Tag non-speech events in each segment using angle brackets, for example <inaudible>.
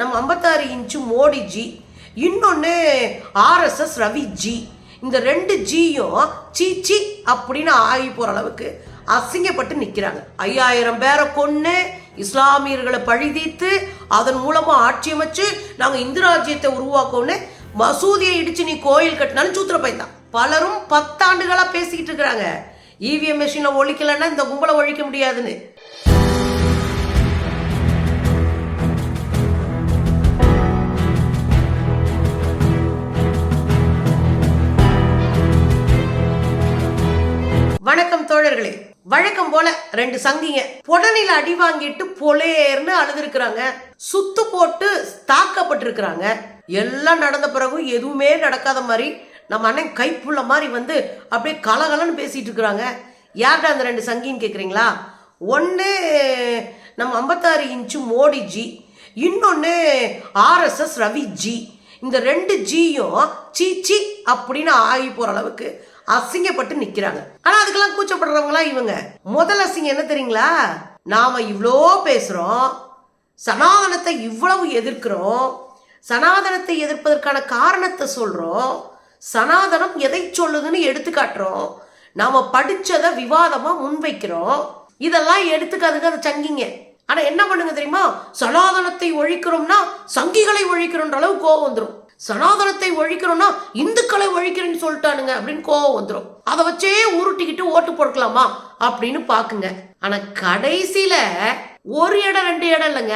நம்ம ஐம்பத்தாறு இன்ச்சு மோடிஜி இன்னொன்று ஆர்எஸ்எஸ் ரவிஜி. இந்த ரெண்டு ஜியும் சீச்சி அப்படின்னு ஆகி போகிற அளவுக்கு அசிங்கப்பட்டு நிற்கிறாங்க ஐயாயிரம் பேரை கொன்று இஸ்லாமியர்களை பழிதீத்து அதன் மூலமாக ஆட்சி அமைச்சு நாங்கள் இந்து ராஜ்யத்தை உருவாக்கோன்னு மசூதியை இடிச்சு நீ கோயில் கட்டினாலும் சூத்திர பையன் பலரும் பத்தாண்டுகளாக பேசிக்கிட்டு இருக்கிறாங்க. இவிஎம் மிஷினை ஒழிக்கலைன்னா இந்த கும்பலை ஒழிக்க முடியாதுன்னு. நண்பர்களே வழக்கம் போல ரெண்டு சங்கிங்க புடனில அடி வாங்கிட்டு பொலேர்னு அழுதுருக்குறாங்க. சுத்து போட்டு தாக்கப்பட்டிருக்கிறாங்க. எல்லாம் நடந்த பிறகும் எதுவுமே நடக்காத மாதிரி நம்ம அண்ணன் கைப்புள்ள மாதிரி வந்து அப்படியே கலகலன்னு பேசிட்டு இருக்கிறாங்க யார்கிட்ட அந்த ரெண்டு சங்கின்னு கேட்குறீங்களா ஒன்று நம்ம ஐம்பத்தாறு இன்ச்சு மோடிஜி இன்னொன்று ஆர்எஸ்எஸ் ரவி ஜி இந்த ரெண்டு ஜியும் சீச்சி அப்படின்னு ஆகி போகிற அளவுக்கு அசிங்கப்பட்டு நிற்கிறாங்க ஆனால் அதுக்கெல்லாம் கூச்சப்படுறவங்களாம் இவங்க. முதல் அசிங்கம் என்ன தெரியுங்களா? நாம் இவ்வளோ பேசுகிறோம் சனாதனத்தை இவ்வளவு எதிர்க்கிறோம் சனாதனத்தை எதிர்ப்பதற்கான காரணத்தை சொல்கிறோம் சனாதனம் எதை சொல்லுதுன்னு எடுத்து காட்டுறோம் நாம படிச்சதை விவாதமா முன்வைக்கிறோம் இதெல்லாம் எடுத்துக்காதுங்க அதை சங்கிங்க. ஆனா என்ன பண்ணுங்க தெரியுமா? சனாதனத்தை ஒழிக்கிறோம்னா சங்கிகளை ஒழிக்கிறோன்ற அளவு கோவம் வந்துடும் சனாதனத்தை ஒழிக்கணும்னா இந்துக்களை ஒழிக்கிறேன்னு சொல்லிட்டானுங்க அப்படின்னு கோவம் வந்துடும் அதை வச்சே உருட்டிக்கிட்டு ஓட்டு போட்டுக்கலாமா அப்படின்னு பாக்குங்க ஆனா கடைசியில ஒரு இடம் ரெண்டு இடம் இல்லைங்க.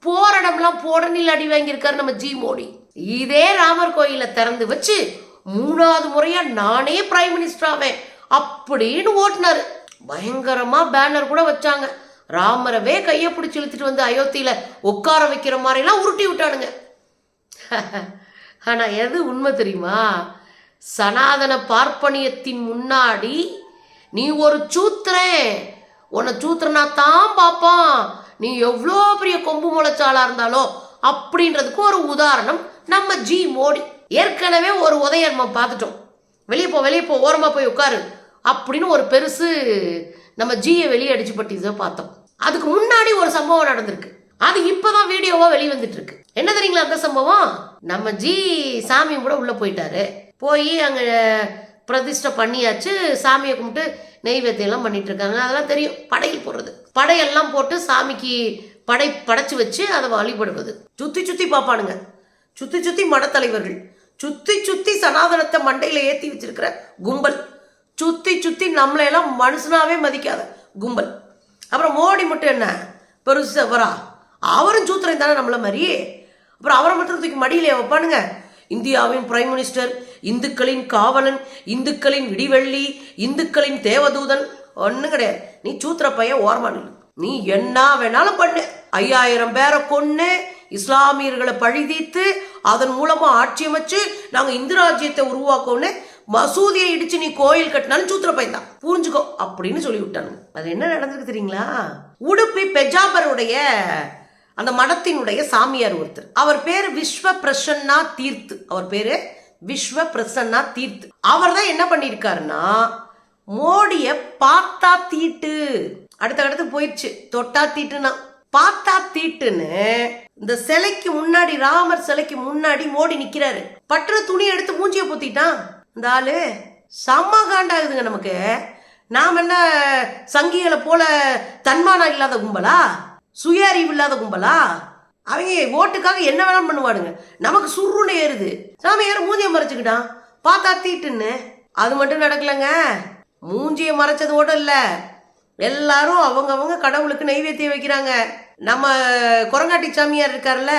போற இடம்லாம் போடனில் அடி வாங்கியிருக்காரு நம்ம ஜி மோடி. இதே ராமர் கோயிலை திறந்து வச்சு மூணாவது முறையா நானே பிரைம் மினிஸ்டர் ஆவேன் அப்படின்னு ஓட்டினாரு. பயங்கரமா பேனர் கூட வச்சாங்க. ராமரவே கையை பிடிச்சி இழுத்துட்டு வந்து அயோத்தியில உட்கார வைக்கிற மாதிரிலாம் உருட்டி விட்டானுங்க. <laughs> ஆனால் எது உண்மை தெரியுமா? சனாதன பார்ப்பனியத்தின் முன்னாடி நீ ஒரு சூத்திரன் உன்னை சூத்திரனா தான் பார்ப்பான். நீ எவ்வளோ பெரிய கொம்பு முளைச்சாலாக இருந்தாலும் அப்படின்றதுக்கு ஒரு உதாரணம் நம்ம ஜி மோடி. ஏற்கனவே ஒரு உதய நம்ம பார்த்துட்டோம். வெளியே போ வெளியே போ ஓரமாக போய் உட்காரு அப்படின்னு ஒரு பெருசு நம்ம ஜியை வெளியே அடிச்சு பட்டியதை பார்த்தோம். அதுக்கு முன்னாடி ஒரு சம்பவம் நடந்திருக்கு. அது இப்போதான் வீடியோவாக வெளி வந்துட்டு இருக்கு. என்ன தெரியுங்களா அந்த சம்பவம்? நம்ம ஜி சாமியும் கூட உள்ளே போயிட்டாரு. போய் அங்கே பிரதிஷ்டை பண்ணியாச்சு. சாமியை கும்பிட்டு நெய்வேத்தியெல்லாம் பண்ணிட்டு இருக்காங்க. அதெல்லாம் தெரியும். படையல் போடுறது படையெல்லாம் போட்டு சாமிக்கு படை படைச்சு வச்சு அதை வழிபடுவது. சுத்தி சுத்தி பார்ப்பானுங்க. சுத்தி சுத்தி மடத்தலைவர்கள். சுத்தி சுத்தி சனாதனத்தை மண்டையில ஏத்தி வச்சிருக்கிற கும்பல். சுத்தி சுத்தி நம்மளையெல்லாம் மனுஷனாவே மதிக்காத கும்பல். அப்புறம் மோடி மட்டும் என்ன? பெருசு அவரா? அவரும் சூத்திரம் தானே நம்மள மாதிரி அப்புறம் அவரை மட்டும் தூக்கி மடியிலே வைப்பானுங்க. இந்தியாவின் பிரைம் மினிஸ்டர் இந்துக்களின் காவலன் இந்துக்களின் விடிவெள்ளி இந்துக்களின் தேவதூதன் ஒன்றும் கிடையாது. நீ சூத்திர பையன் ஓரமான நீ என்ன வேணாலும் பண்ணு. ஐயாயிரம் பேரை கொன்று இஸ்லாமியர்களை பழிதீத்து அதன் மூலமா ஆட்சி அமைச்சு நாங்க இந்து ராஜ்யத்தை உருவாக்கோன்னு மசூதியை இடிச்சு நீ கோயில் கட்டினாலும் சூத்திர பையன் தான். புரிஞ்சுக்கோ. அப்படின்னு சொல்லி விட்டானுங்க அது என்ன நடந்திருக்கு தெரியுங்களா? உடுப்பி பெஜாபருடைய அந்த மடத்தினுடைய சாமியார் ஒருத்தர். அவர் பேர் விஸ்வ பிரசன்னா தீர்த்து அவர் பேரு விஸ்வ பிரசன்னா தீர்த்து அவர் தான் என்ன பண்ணியிருக்காருன்னா மோடிய பார்த்தா தீட்டு. அடுத்த அடுத்து போயிடுச்சு தொட்டா தீட்டுனா பார்த்தா தீட்டுன்னு இந்த சிலைக்கு முன்னாடி ராமர் சிலைக்கு முன்னாடி மோடி நிக்கிறாரு. பட்டுற துணி எடுத்து மூஞ்சிய பொத்திட்டான். இந்த ஆளு செம்ம காண்டாகுதுங்க நமக்கு. நாம் என்ன சங்கிகளை போல தன்மானம் இல்லாத கும்பலா? சுய அறிவு இல்லாத கும்பலா? அவங்க ஓட்டுக்காக என்ன வேணாலும் பண்ணுவாடுங்க நமக்கு சுருன்னு ஏறுது. சாமியார் மூஞ்சியை மறைச்சுக்கிட்டான். பார்த்தா தீட்டுன்னு. அது மட்டும் நடக்கலங்க. மூஞ்சியை மறைச்சது மட்டும் இல்லை. எல்லாரும் அவங்கவங்க கடவுளுக்கு நைவேத்தியம் வைக்கிறாங்க. நம்ம குரங்காட்டி சாமியார் இருக்கார்ல?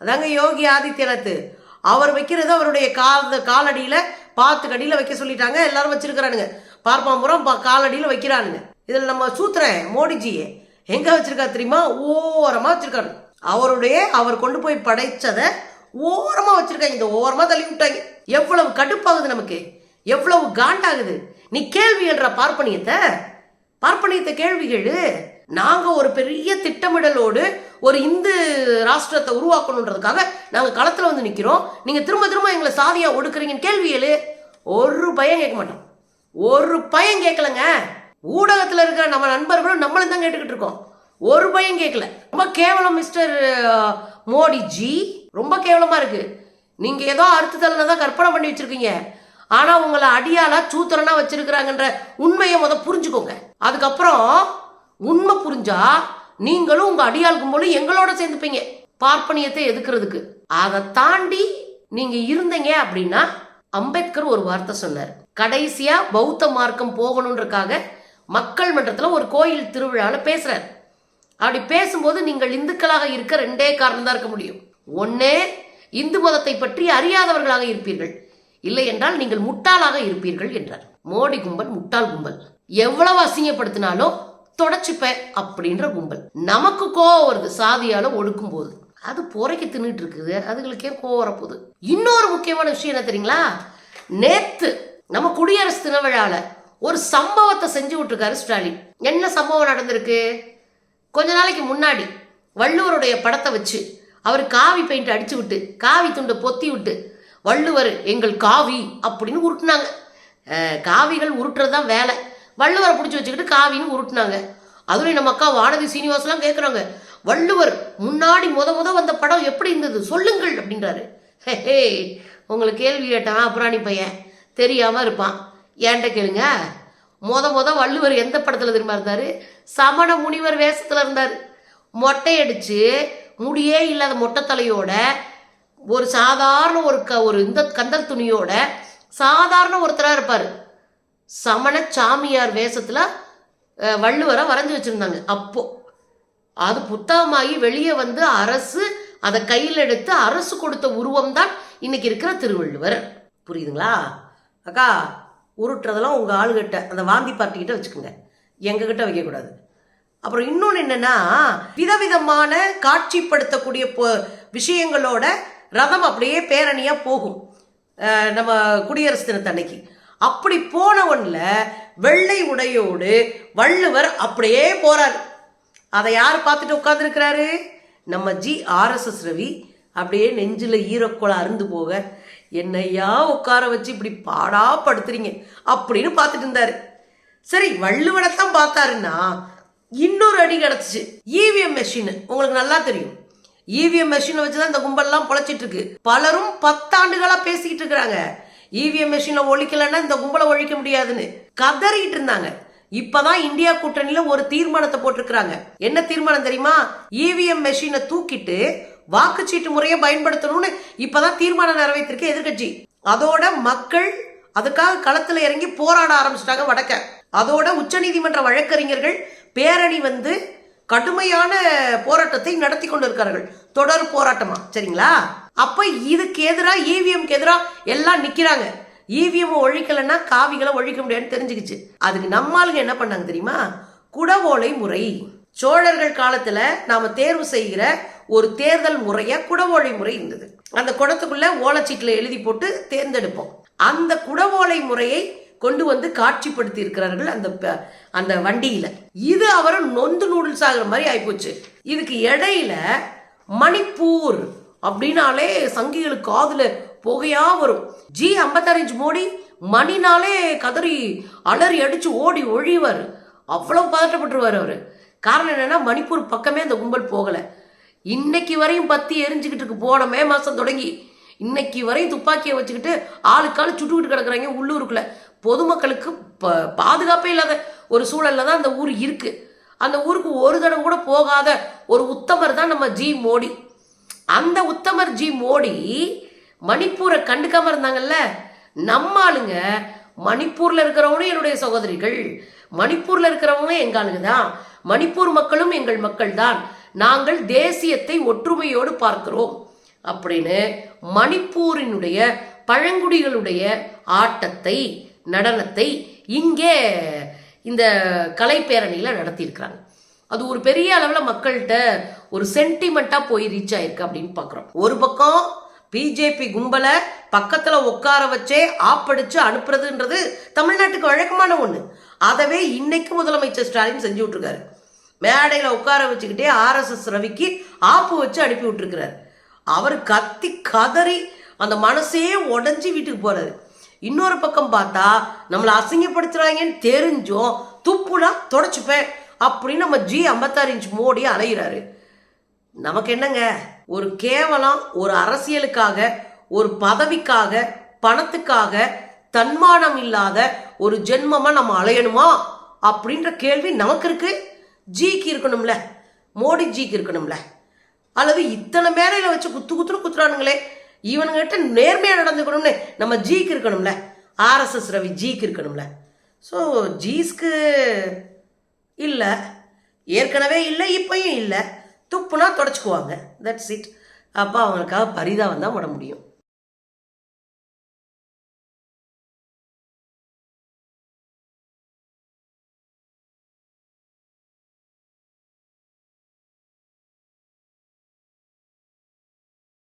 அதாங்க யோகி ஆதித்யநாத். அவர் வைக்கிறது அவருடைய கால் காலடியில் பாத்து கடியில வைக்க சொல்லிட்டாங்க. எல்லாரும் வச்சிருக்கிறானுங்க. பார்ப்பாம்புறம் காலடியில் வைக்கிறானுங்க. இதில் நம்ம சூத்திரன் மோடிஜியே. எங்க வச்சிருக்கா தெரியுமா? ஓரமா வச்சிருக்காரு. அவருடைய அவர் கொண்டு போய் படைச்சதை ஓரமா வச்சிருக்காங்க. இந்த ஓரமா தள்ளி விட்டாங்க. எவ்வளவு கடுப்பாகுது நமக்கு. எவ்வளவு காண்டாகுது. நீ கேள்வி என்ற பார்ப்பனியத்தை. பார்ப்பனியத்தை கேள்விகள் நாங்க ஒரு பெரிய திட்டமிடலோடு ஒரு இந்து ராஷ்டிரத்தை உருவாக்கணுன்றதுக்காக நாங்க களத்துல வந்து நிக்கிறோம். நீங்க திரும்ப திரும்ப எங்களை சாதியா ஒடுக்குறீங்கன்னு கேள்வி ஒரு பயம் கேட்க மாட்டோம். ஒரு பயம் கேட்கலங்க. ஊடகத்தில் இருக்கிற நம்ம நண்பர்களும் நம்மளும் தான் கேட்டுக்கிட்டு இருக்கோம். ஒரு பையன் கேட்கல. ரொம்ப கேவலம் மிஸ்டர் மோடிஜி. ரொம்ப கேவலமாக இருக்குது நீங்கள் ஏதோ அறுத்துதலில் தான் கற்பனை பண்ணி வச்சிருக்கீங்க. ஆனால் உங்களை அடியாளா சூத்திரனா வச்சிருக்கிறாங்கன்ற உண்மையை முத புரிஞ்சுக்கோங்க. அதுக்கப்புறம் உண்மை புரிஞ்சா நீங்களும் உங்கள் அடியாள் கும்பலும் எங்களோட சேர்ந்துப்பீங்க. பார்ப்பனியத்தை எதுக்குறதுக்கு? அதை தாண்டி நீங்கள் இருந்தீங்க அப்படின்னா அம்பேத்கர் ஒரு வார்த்தை சொன்னார். கடைசியாக பௌத்த மார்க்கம் போகணுன்றக்காக மக்கள் மன்றத்தில் ஒரு கோயில் திருவிழாவில் பேசுகிறார் அப்படி பேசும்போது நீங்கள் இந்துக்களாக இருக்க ரெண்டே காரணம் தான் இருக்க முடியும். ஒன்னே இந்து மதத்தை பற்றி அறியாதவர்களாக இருப்பீர்கள். இல்லை என்றால் நீங்கள் முட்டாளாக இருப்பீர்கள் என்றார். மோடி கும்பல் முட்டாள் கும்பல். எவ்வளவு அசிங்கப்படுத்தினாலும் தொடச்சுப்பேன் அப்படின்ற கும்பல். நமக்கு கோவம் வருது சாதியால ஒடுக்கும் போது அது பொறைக்கு தின்னுட்டு இருக்குது. அதுகளுக்கே கோவம் வரப்போகுது? இன்னொரு முக்கியமான விஷயம் என்ன தெரியுங்களா? நேத்து நம்ம குடியரசு தின விழால ஒரு சம்பவத்தை செஞ்சு விட்டுருக்காரு ஸ்டாலின். என்ன சம்பவம் நடந்திருக்கு? கொஞ்ச நாளைக்கு முன்னாடி வள்ளுவருடைய படத்தை வச்சு அவர் காவி பெயிண்ட் அடிச்சு விட்டு காவி துண்டை பொத்தி விட்டு வள்ளுவர் எங்கள் காவி அப்படின்னு உருட்டுனாங்க. காவிகள் உருட்டுறது தான் வேலை. வள்ளுவரை பிடிச்சி வச்சுக்கிட்டு காவின்னு உருட்டுனாங்க. அதுலேயும் நம்ம அக்கா வானதி சீனிவாசலாம் கேட்குறாங்க வள்ளுவர் முன்னாடி முத முத வந்த படம் எப்படி இருந்தது? சொல்லுங்கள் அப்படின்றாரு. ஹே உங்களுக்கு கேள்வி கேட்டான் அப்புறாணி பையன். தெரியாமல் இருப்பான். ஏன்ட்ட கேளுங்க? மொத மொத வள்ளுவர் எந்த படத்தில் திரும்ப இருந்தார்? சமண முனிவர் வேஷத்தில் இருந்தார். மொட்டை அடித்து முடியே இல்லாத மொட்டை தலையோட ஒரு சாதாரண ஒரு க ஒரு இந்த கந்தல் துணியோட சாதாரண ஒருத்தராக இருப்பார். சமண சாமியார் வேஷத்தில் வள்ளுவரை வரைஞ்சி வச்சுருந்தாங்க. அப்போது அது புத்தகமாகி வெளியே வந்து அரசு அதை கையில் எடுத்து அரசு கொடுத்த உருவம் தான் இன்னைக்கு இருக்கிற திருவள்ளுவர். புரியுதுங்களா? அக்கா உருட்டுறதெல்லாம் உங்கள் ஆளுகிட்ட அந்த வாந்தி பார்ட்டிக்கிட்ட வச்சுக்கோங்க. எங்ககிட்ட வைக்கக்கூடாது. அப்புறம் இன்னொன்று என்னென்னா விதவிதமான காட்சிப்படுத்தக்கூடிய பொ- விஷயங்களோட ரதம் அப்படியே பேரணியாக போகும். நம்ம குடியரசு தினத்தன்னைக்கு அப்படி போனவனில் வெள்ளை உடையோடு வள்ளுவர் அப்படியே போகிறார் அதை யார் பார்த்துட்டு உட்காந்துருக்கிறாரு நம்ம ஜி ஆர்எஸ்எஸ் ரவி. அப்படியே நெஞ்சில் ஈரக்குலை அருந்து போக என்னையா உட்கார வச்சு இப்படி பாடா படுத்துறீங்க அப்படின்னு பார்த்துட்டு இருந்தாரு. சரி வள்ளுவனைத்தான் பார்த்தாருன்னா இன்னொரு அடி கிடச்சிச்சு. இவிஎம் மெஷின் உங்களுக்கு நல்லா தெரியும். இவிஎம் மெஷினை வச்சு தான் இந்த கும்பல்லாம் பொழைச்சிட்டு இருக்கு. பலரும் பத்தாண்டுகளாக பேசிக்கிட்டு இருக்கிறாங்க. இவிஎம் மெஷினை ஒழிக்கலைன்னா இந்த கும்பலை ஒழிக்க முடியாதுன்னு. கதறிட்டு இருந்தாங்க. இப்பதான் இந்தியா கூட்டணியில ஒரு தீர்மானத்தை போட்டிருக்கிறாங்க. என்ன தீர்மானம் தெரியுமா? இவிஎம் மெஷினை தூக்கிட்டு வாக்குச்சீட்டு முறையை பயன்படுத்தணும்னு இப்போதான் தீர்மானம் நிறைவேற்றிருக்கு எதிர்க்கட்சி. அதோட மக்கள் அதுக்காக களத்தில் இறங்கி போராட ஆரம்பிச்சிட்டாங்க வடக்க. அதோட உச்சநீதிமன்ற வழக்கறிஞர்கள் பேரணி வந்து கடுமையான போராட்டத்தை நடத்தி கொண்டிருக்கிறார்கள். தொடர் போராட்டமா? சரிங்களா? அப்ப இதுக்கு எதிராக இவிஎம்க்கு எதிராக எல்லாம் நிக்கிறாங்க. இவிஎம் ஒழிக்கலைன்னா காவிகளை ஒழிக்க முடியாதுன்னு தெரிஞ்சுக்கிச்சு. அதுக்கு நம்மாளுங்க என்ன பண்ணாங்க தெரியுமா? குடவோலை முறை. சோழர்கள் காலத்துல நாம தேர்வு செய்கிற ஒரு தேர்தல் முறையாக குடவோலை முறை இருந்தது. அந்த குடத்துக்குள்ள ஓலைச்சீட்டில் எழுதி போட்டு தேர்ந்தெடுப்போம். அந்த குடவோலை முறையை கொண்டு வந்து காட்சிப்படுத்தி இருக்கிறார்கள் அந்த ப- அந்த வண்டியில். இது அவரை நொந்து நூடுல்ஸ் ஆகுற மாதிரி ஆகிப்போச்சு இதுக்கு இடையில மணிப்பூர் அப்படின்னாலே சங்கிகளுக்கு காதில் புகையா வரும். ஜி ஐம்பத்தாறு இன்ச் மோடி மணினாலே கதறி அலறி அடித்து ஓடி ஒழிவார். அவ்வளோ பதட்டப்பட்டுருவார் அவர். காரணம் என்னென்னா மணிப்பூர் பக்கமே அந்த கும்பல் போகலை. இன்னைக்கு வரையும் பத்தி எரிஞ்சுக்கிட்டு இருக்கு போன மே மாசம் தொடங்கி இன்னைக்கு வரையும் துப்பாக்கியை வச்சுக்கிட்டு ஆளுக்காலு சுட்டுக்கிட்டு கிடக்குறாங்க உள்ளூருக்குள்ள. பொதுமக்களுக்கு ப- பாதுகாப்பே இல்லாத ஒரு சூழல்ல தான் அந்த ஊர் இருக்கு. அந்த ஊருக்கு ஒரு தடவை கூட போகாத ஒரு உத்தமர் தான் நம்ம ஜி மோடி. அந்த உத்தமர் ஜி மோடி மணிப்பூரை கண்டுக்காம இருந்தாங்கல்ல? நம்ம ஆளுங்க மணிப்பூர்ல இருக்கிறவங்களும் என்னுடைய சகோதரிகள். மணிப்பூர்ல இருக்கிறவங்க எங்க ஆளுங்க தான். மணிப்பூர் மக்களும் எங்கள் மக்கள் தான். நாங்கள் தேசியத்தை ஒற்றுமையோடு பார்க்கிறோம் அப்படின்னு மணிப்பூரினுடைய பழங்குடிகளுடைய ஆட்டத்தை நடனத்தை இங்கே இந்த கலைப்பேரணியில் நடத்தியிருக்கிறாங்க. அது ஒரு பெரிய அளவில் மக்கள்கிட்ட ஒரு சென்டிமெண்ட்டாக போய் ரீச் ஆயிருக்கு அப்படின்னு பார்க்குறோம். ஒரு பக்கம் பிஜேபி கும்பலை பக்கத்தில் உட்கார வச்சே ஆப்படிச்சு அனுப்புறதுன்றது தமிழ்நாட்டுக்கு வழக்கமான ஒன்று அதவே இன்னைக்கு முதலமைச்சர் ஸ்டாலின் செஞ்சு விட்ருக்காரு மேடையில் உட்கார வச்சுக்கிட்டே ஆர்எஸ்எஸ் ரவிக்கு ஆப்பு வச்சு அனுப்பி விட்டுருக்கிறார். அவர் கத்தி கதறி அந்த மனசே உடஞ்சி வீட்டுக்கு போகிறாரு இன்னொரு பக்கம் பார்த்தா நம்மளை அசிங்கப்படுத்துகிறாங்கன்னு தெரிஞ்சும் துப்புனா தொடச்சிப்பேன் அப்படின்னு நம்ம ஜி ஐம்பத்தாறு இன்ச் மோடி அலையிறாரு. நமக்கு என்னங்க? ஒரு கேவலம் ஒரு அரசியலுக்காக ஒரு பதவிக்காக பணத்துக்காக தன்மானம் இல்லாத ஒரு ஜென்மமாக நம்ம அலையணுமா? அப்படின்ற கேள்வி நமக்கு இருக்குது ஜிக்கு இருக்கணும்ல. மோடி ஜிக்கு இருக்கணும்ல. அல்லது இத்தனை மேடையில் வச்சு குத்து குத்துன்னு குத்துறானுங்களே. இவனுங்கிட்ட நேர்மையாக நடந்துக்கணும்னு நம்ம ஜிக்கு இருக்கணும்ல. ஆர்எஸ்எஸ் ரவி ஜிக்கு இருக்கணும்ல. ஸோ ஜீஸ்க்கு இல்லை. ஏற்கனவே இல்லை இப்போயும் இல்லை. துப்புனா தொடச்சிக்குவாங்க. தட்ஸ் இட் அப்போ அவங்களுக்காக பரிதாபம் தான் விட முடியும்.